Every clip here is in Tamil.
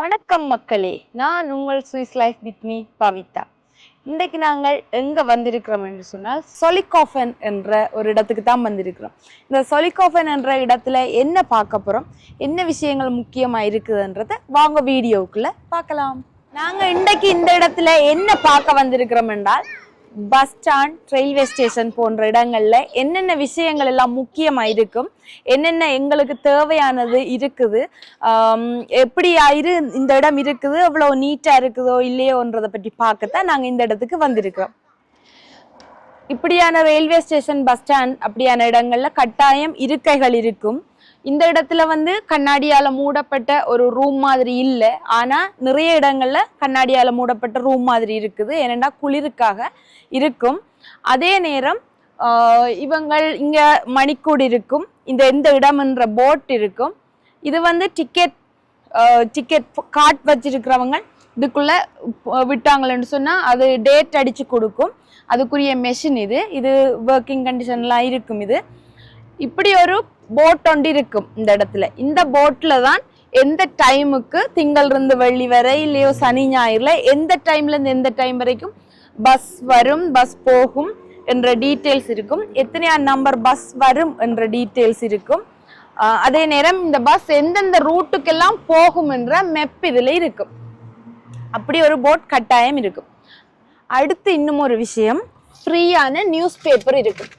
வணக்கம் மக்களே நான் உங்கள் Swiss life with me Pavitha. இன்றைக்கு நாங்கள் எங்கே வந்திருக்கிறோம் என்று சொன்னால் சொலிகாஃபன் என்ற ஒரு இடத்துக்கு தான் வந்திருக்கிறோம். இந்த சொலிகாஃபன் என்ற இடத்துல என்ன பார்க்க போகிறோம் என்ன விஷயங்கள் முக்கியமாக இருக்குதுன்றதை வாங்க வீடியோவுக்குள்ளே பார்க்கலாம். நாங்கள் இன்றைக்கு இந்த இடத்துல என்ன பார்க்க வந்திருக்கிறோம் என்றால் பஸ் ஸ்டாண்ட் ரயில்வே ஸ்டேஷன் போன்ற இடங்கள்ல என்னென்ன விஷயங்கள் எல்லாம் முக்கியமாக இருக்கும்? என்னென்ன எங்களுக்கு தேவையானது இருக்குது? எப்படி இரு இந்த இடம் இருக்குது? அவ்வளோ நீட்டாக இருக்குதோ இல்லையோன்றதை பற்றி பார்க்கத்தான் நாங்கள் இந்த இடத்துக்கு வந்திருக்கிறோம் இப்படியான ரயில்வே ஸ்டேஷன் பஸ் ஸ்டாண்ட் அப்படியான இடங்கள்ல கட்டாயம் இருக்கைகள் இருக்கும். இந்த இடத்துல வந்து கண்ணாடியால் மூடப்பட்ட ஒரு ரூம் மாதிரி இல்லை. ஆனால் நிறைய இடங்களில் கண்ணாடியால் மூடப்பட்ட ரூம் மாதிரி இருக்குது. ஏனெண்டா குளிருக்காக இருக்கும். அதே நேரம் இவங்கள் இங்கே மணிக்கூடு இருக்கும். இந்த எந்த இடம்ன்ற போட் இருக்கும். இது வந்து டிக்கெட் டிக்கெட் கார்ட் வச்சிருக்கிறவங்க இதுக்குள்ளே விட்டாங்களேன்னு சொன்னால் அது டேட் அடித்து கொடுக்கும். அதுக்குரிய மெஷின் இது. இது ஒர்க்கிங் கண்டிஷன்லாம் இருக்கும் இது. இப்படி ஒரு போட் ஒன்று இருக்கும் இந்த இடத்துல. இந்த போட்டில் தான் எந்த டைமுக்கு திங்கள் இருந்து வெள்ளி வரை இல்லையோ சனி ஞாயிறுல எந்த டைம்லேருந்து எந்த டைம் வரைக்கும் பஸ் வரும் பஸ் போகும் என்ற டீட்டெயில்ஸ் இருக்கும். எத்தனையா நம்பர் பஸ் வரும் என்ற டீட்டெயில்ஸ் இருக்கும். அதே நேரம் இந்த பஸ் எந்தெந்த ரூட்டுக்கெல்லாம் போகும் என்ற மெப் இதில் இருக்கும். அப்படி ஒரு போட் கட்டாயம் இருக்கும். அடுத்து இன்னும் ஒரு விஷயம். ஃப்ரீயான நியூஸ் பேப்பர் இருக்கும்.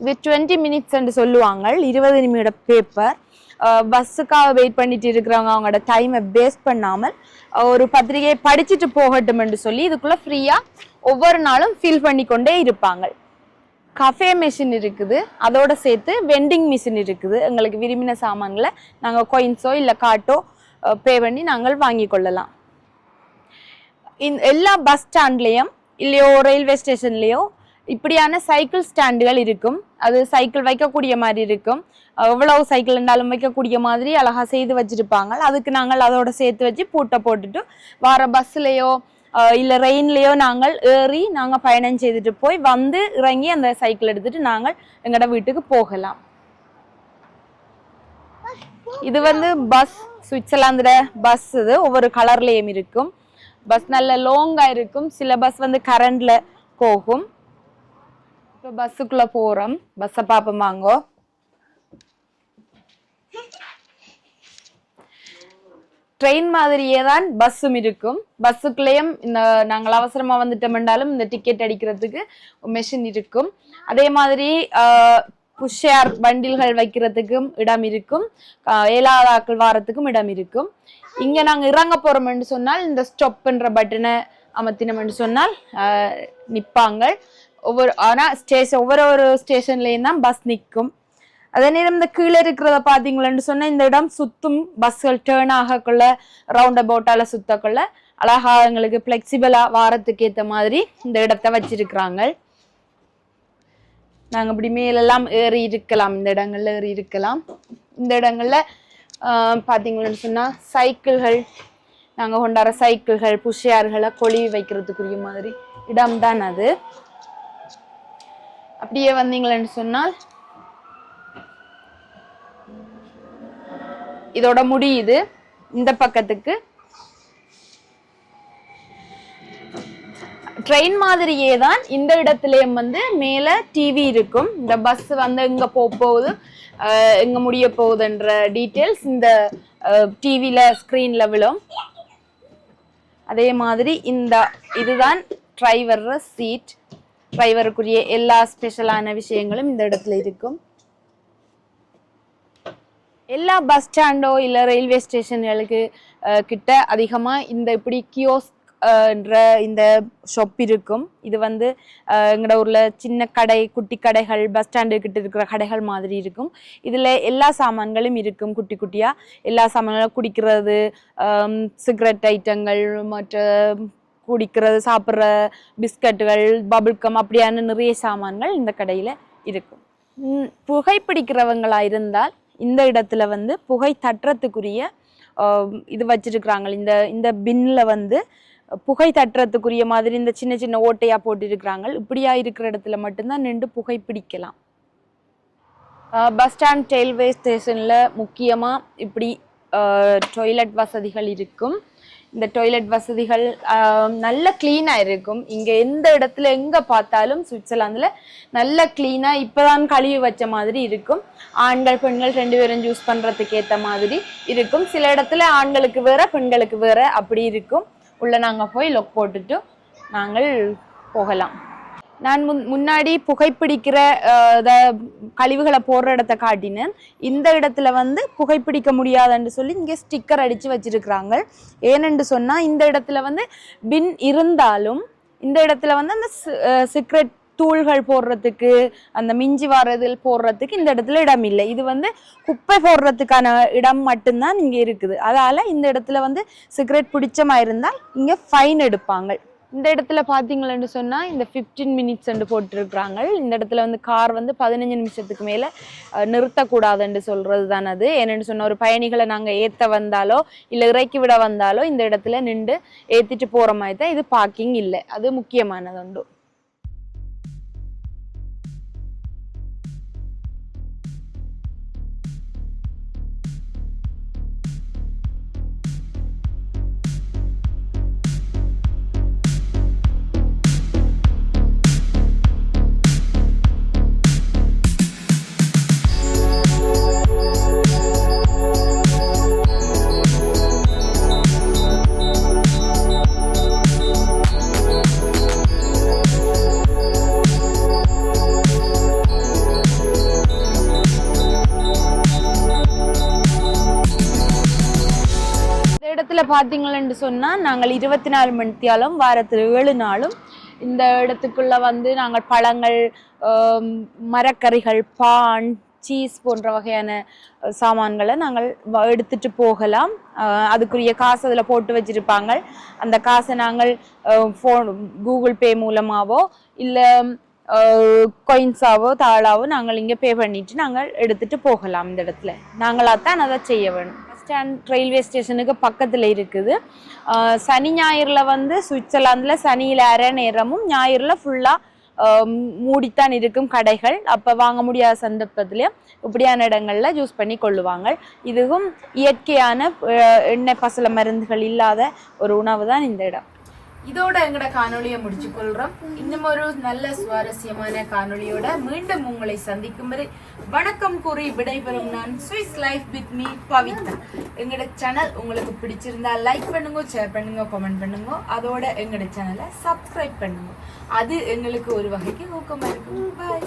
இது டுவெண்ட்டி மினிட்ஸ் என்று சொல்லுவாங்க இருபது நிமிட பேப்பர் பஸ்ஸுக்காக வெயிட் பண்ணிட்டு இருக்கிறவங்க அவங்களோட டைமை வேஸ்ட் பண்ணாமல் ஒரு பத்திரிகையை படிச்சுட்டு போகட்டும் என்று சொல்லி இதுக்குள்ளே ஃப்ரீயாக ஒவ்வொரு நாளும் ஃபில் பண்ணி கொண்டே இருப்பாங்க கஃபே மிஷின் இருக்குது அதோட சேர்த்து வெண்டிங் மிஷின் இருக்குது. எங்களுக்கு விரும்பின சாமான்களை நாங்கள் கொயின்ஸோ இல்லை காட்டோ பே பண்ணி நாங்கள் வாங்கி கொள்ளலாம். இந்த எல்லா பஸ் ஸ்டாண்ட்லேயும் இல்லையோ ரயில்வே ஸ்டேஷன்லேயோ இப்படியான சைக்கிள் ஸ்டாண்டுகள் இருக்கும். அது சைக்கிள் வைக்கக்கூடிய மாதிரி இருக்கும். எவ்வளவு சைக்கிள் இருந்தாலும் வைக்கக்கூடிய மாதிரி அழகாக செய்து வச்சிருப்பாங்க. அதுக்கு நாங்கள் அதோட சேர்த்து வச்சு பூட்டை போட்டுட்டு வார பஸ்லேயோ இல்லை ரெயின்லேயோ நாங்கள் ஏறி நாங்கள் பயணம் செய்துட்டு போய் வந்து இறங்கி அந்த சைக்கிள் எடுத்துட்டு நாங்கள் எங்களோட வீட்டுக்கு போகலாம். இது வந்து பஸ் சுவிட்சர்லாந்தோட பஸ் இது ஒவ்வொரு கலர்லேயும் இருக்கும். பஸ் நல்ல லோங்காக இருக்கும். சில பஸ் வந்து கரண்டில் போகும். இப்போ பஸ்ஸுக்குள்ள போறோம். பஸ்ஸை பார்ப்போமாங்கோ ட்ரெயின் மாதிரியே தான் பஸ்ஸும் இருக்கும். பஸ்ஸுக்குள்ளேயும் இந்த நாங்கள் அவசரமா வந்துட்டோம்னாலும் இந்த டிக்கெட் அடிக்கிறதுக்கு மெஷின் இருக்கும். அதே மாதிரி புஷ்ஷேர் பண்டில்கள் வைக்கிறதுக்கும் இடம் இருக்கும். ஏலாதாக்கள் வாரத்துக்கும் இடம் இருக்கும். இங்க நாங்க இறங்க போறோம்னு சொன்னால் இந்த ஸ்டொப்புன்ற பட்டனை அமர்த்தினோம்னு சொன்னால் ஆஹ் ஒவ்வொரு ஆனா ஸ்டேஷன் ஒவ்வொரு ஒரு ஸ்டேஷன்லயும் தான் பஸ் நிற்கும் அதே நேரம் இந்த கீழே இருக்கிறத பார்த்தீங்களேன்னு சொன்னா இந்த இடம் சுத்தும் பஸ்கள் டேர்ன் ஆகக்குள்ள ரவுண்ட் அபவுட்டால் சுத்தக்குள்ள அழகா எங்களுக்கு ஃப்ளெக்சிபிளாக வாரத்துக்கு ஏத்த மாதிரி இந்த இடத்த வச்சிருக்கிறாங்க. நாங்க இப்படி மேலெல்லாம் ஏறி இருக்கலாம். இந்த இடங்கள்ல ஏறி இருக்கலாம். இந்த இடங்கள்ல ஆஹ் சொன்னால் சொன்னா சைக்கிள்கள் நாங்க கொண்டாடுற சைக்கிள்கள் புஷியார்களை கொழி வைக்கிறதுக்குரிய மாதிரி இடம்தான் அது. அப்படியே வந்தீங்களேன்னு சொன்னால் இதோட முடியுது. இந்த பக்கத்துக்கு. ட்ரெயின் மாதிரியே தான் இந்த இடத்துலயும் வந்து மேல டிவி இருக்கும். இந்த பஸ் வந்து எங்க போக போகுது எங்க முடிய போகுதுன்ற டீட்டெயில்ஸ் இந்த டிவில ஸ்கிரீன்ல விழும். அதே மாதிரி இந்த இதுதான் டிரைவர் சீட் டிரைவருக்குரிய எல்லா ஸ்பெஷலான விஷயங்களும் இந்த இடத்துல இருக்கும். எல்லா பஸ் ஸ்டாண்டோ இல்லை ரயில்வே ஸ்டேஷன்களுக்கு கிட்ட அதிகமாக இந்த இப்படி கியோஸ்க் என்ற இந்த ஷாப் இருக்கும். இது வந்து எங்களோட ஊரில் சின்ன கடை குட்டி கடைகள் பஸ் ஸ்டாண்டு கிட்ட இருக்கிற கடைகள் மாதிரி இருக்கும். இதில் எல்லா சாமான்களும் இருக்கும் குட்டி குட்டியாக எல்லா சாமான்களும் குடிக்கிறது சிகரெட் ஐட்டங்கள் மற்ற குடிக்கிறது சாப்பிட்ற பிஸ்கட்டுகள் பபுல்கம் அப்படியான நிறைய சாமான்கள் இந்த கடையில் இருக்கும். புகைப்பிடிக்கிறவங்களாக இருந்தால் இந்த இடத்துல வந்து புகை தட்டுறதுக்குரிய இது வச்சிருக்கிறாங்க. இந்த இந்த பின்னில் வந்து புகை தட்டுறதுக்குரிய மாதிரி இந்த சின்ன சின்ன ஓட்டையாக போட்டிருக்கிறாங்க. இப்படியா இருக்கிற இடத்துல மட்டும்தான் நின்று புகை பிடிக்கலாம். பஸ் ஸ்டாண்ட் ரயில்வே ஸ்டேஷனில் முக்கியமாக இப்படி டொய்லெட் வசதிகள் இருக்கும். இந்த டாய்லெட் வசதிகள் நல்ல க்ளீனாக இருக்கும் இங்கே எந்த இடத்துல எங்கே பார்த்தாலும் சுவிட்சர்லாந்தில் நல்ல க்ளீனாக இப்போ தான் கழுவி வச்ச மாதிரி இருக்கும். ஆண்கள் பெண்கள் ரெண்டு பேரும் யூஸ் பண்ணுறதுக்கு ஏற்ற மாதிரி இருக்கும். சில இடத்துல ஆண்களுக்கு வேற பெண்களுக்கு வேற அப்படி இருக்கும். உள்ளே நாங்கள் போய் லொக் போட்டுட்டு நாங்கள் போகலாம். நான் முன் முன்னாடி புகைப்பிடிக்கிற அஹ், கழிவுகளை போடுற இடத்த காட்டினேன் இந்த இடத்துல வந்து புகைப்பிடிக்க முடியாதுன்னு சொல்லி இங்கே ஸ்டிக்கர் அடித்து வச்சிருக்கிறாங்க. ஏனென்று சொன்னால் இந்த இடத்துல வந்து பின் இருந்தாலும் இந்த இடத்துல வந்து அந்த சிக்ரெட் தூள்கள் போடுறதுக்கு அந்த மிஞ்சி வாரதில் போடுறதுக்கு இந்த இடத்துல இடம் இல்லை. இது வந்து குப்பை போடுறதுக்கான இடம் மட்டும்தான் இங்கே இருக்குது. அதால் இந்த இடத்துல வந்து சிகரெட் பிடிச்சமாக இருந்தால் இங்கே ஃபைன் எடுப்பாங்க. இந்த இடத்துல பார்த்தீங்களேன்னு சொன்னால் இந்த ஃபிஃப்டீன் மினிட்ஸ் போட்டிருக்கிறாங்க. இந்த இடத்துல வந்து கார் வந்து பதினஞ்சு நிமிஷத்துக்கு மேலே நிறுத்தக்கூடாதுன்னு சொல்கிறது தானே அது. ஏன்னு சொன்னால் ஒரு பயணிகளை நாங்கள் ஏற்ற வந்தாலோ இல்லை இறக்கி விட வந்தாலோ இந்த இடத்துல நின்று ஏற்றிட்டு போகிற மாதிரி தான் இது பார்க்கிங் இல்லை. அது முக்கியமானது உண்டு. இந்த இடத்துல பார்த்தீங்களேன்னு சொன்னால் நாங்கள் இருபத்தி நாலு மணித்தியாலும் வாரத்தில் ஏழு நாளும் இந்த இடத்துக்குள்ள வந்து நாங்கள் பழங்கள் மரக்கறிகள் பான் சீஸ் போன்ற வகையான சாமான்களை நாங்கள் எடுத்துட்டு போகலாம். அதுக்குரிய காசு அதில் போட்டு வச்சிருப்பாங்க. அந்த காசை நாங்கள் ஃபோன் கூகுள் பே மூலமாவோ இல்லை கொயின்ஸாவோ தாளாவோ நாங்கள் இங்கே பே பண்ணிட்டு நாங்கள் எடுத்துட்டு போகலாம் இந்த இடத்துல. நாங்களாக தான் அதை செய்ய வேணும் ஸ்டாண்ட் ரயில்வே ஸ்டேஷனுக்கு பக்கத்தில் இருக்குது. சனி ஞாயிறில் வந்து சுவிட்சர்லாந்தில் சனியில் அரை நேரமும் ஞாயிறில் ஃபுல்லாக மூடித்தான் இருக்கும் கடைகள். அப்போ வாங்க முடியாத சந்தர்ப்பத்திலையும் இப்படியான இடங்களில் ஜூஸ் பண்ணி கொள்ளுவாங்க. இதுவும் இயற்கையான எண்ணெய் பசல மருந்துகள் இல்லாத ஒரு உணவு தான் இந்த இடம். இதோட எங்கட காணொளியை முடிச்சு கொள்றோம் இன்னும் ஒரு நல்ல சுவாரஸ்யமான காணொலியோட மீண்டும் உங்களை சந்திக்கும் வரை வணக்கம் கூறி விடைபெறும் நான் Swiss life with me Pavithra. எங்கட சேனல் உங்களுக்கு பிடிச்சிருந்தா லைக் பண்ணுங்க ஷேர் பண்ணுங்க கமெண்ட் பண்ணுங்க. அதோட எங்கட சேனலை சப்ஸ்கிரைப் பண்ணுங்க. அது எங்களுக்கு ஒரு வகைக்கு ஊக்கமா இருக்கும். பாய்